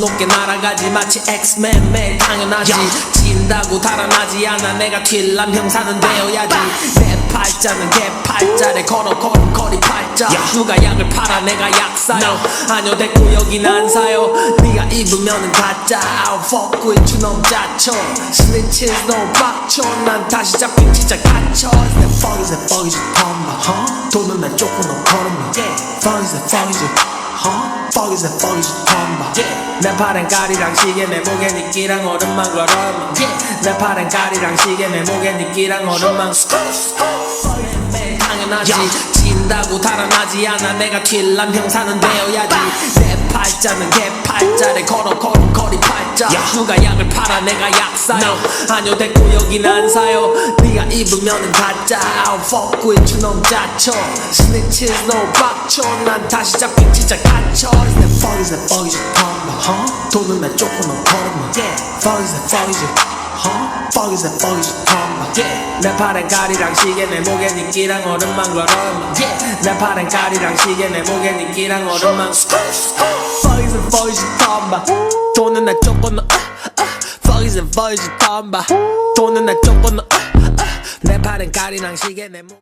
높게 날아가지 마치 엑스맨 매일 당연하지. 진다고 달아나지 않아 내가 틸람 형사는 되어야지. 내 팔자는 개 팔자래. 걸어 걸음 거리 팔자. 누가 약을 팔아 내가 약 사요. 아니요 됐고 여긴 안 사요. 네가 입으면은 가짜 fuck with you 놈 짜쳐. Snitches 너 빡쳐 난 다시 잡힌 진짜 갇혀 내 fuck is that fuck is that 텀바 돈은 날 쫓고 너 걸음이 Fuck is that fuck is that Huh? Fuck is that fuck is that 텀바 내 팔엔 깔이랑 시계 내 목에 니끼랑 얼음만 걸어마 내 팔엔 깔이랑 시계 내 목에 니끼랑 얼음만 매일 당연하지. 진다고 달아나지 않아. 내가 틸람 형사는 되어야지. 내 팔자는 개 팔자래. 걸어 걸음 거리 팔자. 누가 약을 팔아? 내가 약 사요. 아니요 됐고 여긴 안 사요. 네가 입으면은 가짜. I'll fuck with you 놈 짜쳐. Snitches 너 빡쳐. 난 다시 잡힌 진짜 갇혀. 내 fuck is that fuck is that 텀바 돈은 날 쫓고 너 걸어마 Fuck is that fuck is that Huh? Fuck is that fuck is that 텀바 내 팔엔 깔이랑 시계 내 목에 니끼랑 얼음만 걸어마 내 팔엔 깔이랑 시계 내 목에 니끼랑 얼음만 Fuck is that fuck is 텀바 돈은 날 쫓고 너 Fuck is that fuck is 텀바 돈은 날 쫓고 너내 팔엔 깔이랑 시계 내 목